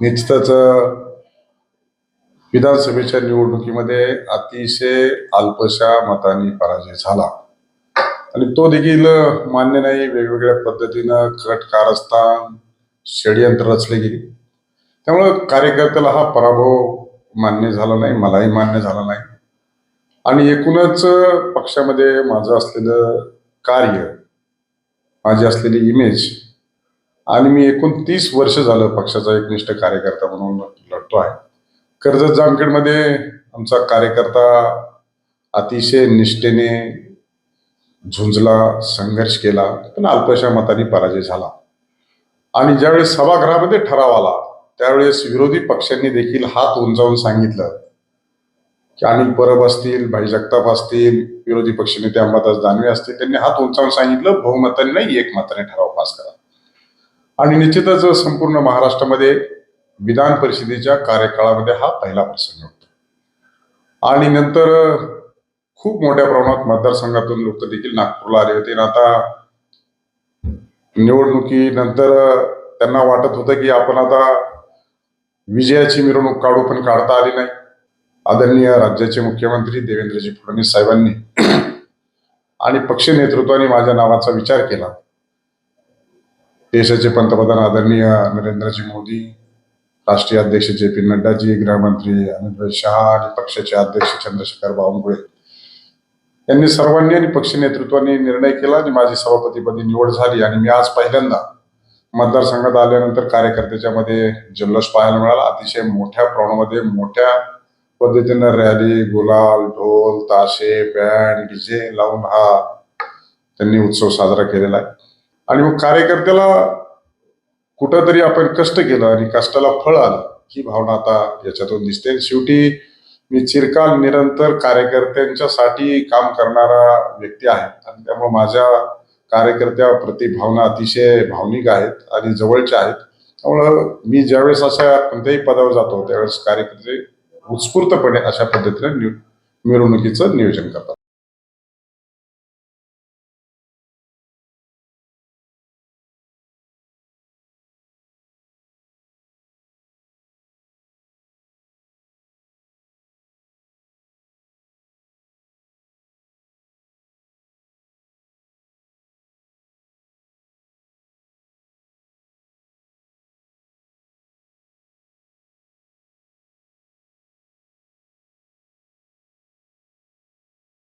निश्चितच विधानसभेच्या निवडणुकीमध्ये अतिशय अल्पशा मतांनी पराजय झाला. आणि तो देखील मान्य नाही वेगवेगळ्या पद्धतीनं कट कारस्थान षडयंत्र रचले गेली. त्यामुळं कार्यकर्त्याला हा पराभव मान्य झाला नाही मलाही मान्य झाला नाही. आणि एकूणच पक्षामध्ये माझं असलेलं कार्य माझी असलेली इमेज आणि मी एकोणतीस वर्ष झालं पक्षाचा एकनिष्ठ कार्यकर्ता म्हणून लढतो आहे. कर्जत जामखेडमध्ये आमचा कार्यकर्ता अतिशय निष्ठेने झुंजला संघर्ष केला पण अल्पशा मतांनी पराजय झाला. आणि ज्यावेळेस सभागृहामध्ये ठराव आला त्यावेळेस विरोधी पक्षांनी देखील हात उंचावून सांगितलं की अनिल परब असतील भाई जगताप असतील विरोधी पक्षनेते अंबादास दानवे असतील त्यांनी हात उंचावून सांगितलं बहुमताने नाही एकमताने ठराव पास करा. आणि निश्चितच संपूर्ण महाराष्ट्रामध्ये विधान परिषदेच्या कार्यकाळामध्ये हा पहिला प्रसंग होता. आणि नंतर खूप मोठ्या प्रमाणात मतदारसंघातून लोक देखील नागपूरला आले होते. आणि आता निवडणुकीनंतर त्यांना वाटत होतं की आपण आता विजयाची मिरवणूक काढू पण काढता आली नाही. आदरणीय राज्याचे मुख्यमंत्री देवेंद्रजी फडणवीस साहेबांनी आणि पक्ष नेतृत्वाने माझ्या नावाचा विचार केला. देशाचे पंतप्रधान आदरणीय नरेंद्रजी मोदी राष्ट्रीय अध्यक्ष जे पी नड्डाजी गृहमंत्री अमित शहा आणि पक्षाचे अध्यक्ष चंद्रशेखर बावनकुळे यांनी सर्वांनी आणि पक्ष नेतृत्वाने निर्णय केला आणि माझी सभापतीपदी निवड झाली आणि मी आज पहिल्यांदा मतदारसंघात आल्यानंतर कार्यकर्त्याच्या मध्ये जल्लोष पाहायला मिळाला. अतिशय मोठ्या प्रमाणामध्ये मोठ्या पद्धतीनं रॅली गुलाल ढोल ताशे बँड डीजे लावून हा त्यांनी उत्सव साजरा केलेला आहे. आणि मग कार्यकर्त्याला कुठंतरी आपण कष्ट केलं आणि कष्टाला फळ आलं ही भावना आता याच्यातून दिसते. शेवटी मी चिरकाल निरंतर कार्यकर्त्यांच्यासाठी काम करणारा व्यक्ती आहे. आणि त्यामुळे माझ्या कार्यकर्त्याप्रती भावना अतिशय भावनिक आहेत आणि जवळच्या आहेत. त्यामुळं मी ज्यावेळेस अशा कोणत्याही पदावर जातो त्यावेळेस कार्यकर्ते उत्स्फूर्तपणे अशा पद्धतीने निव- मिरवणुकीचं नियोजन करतात.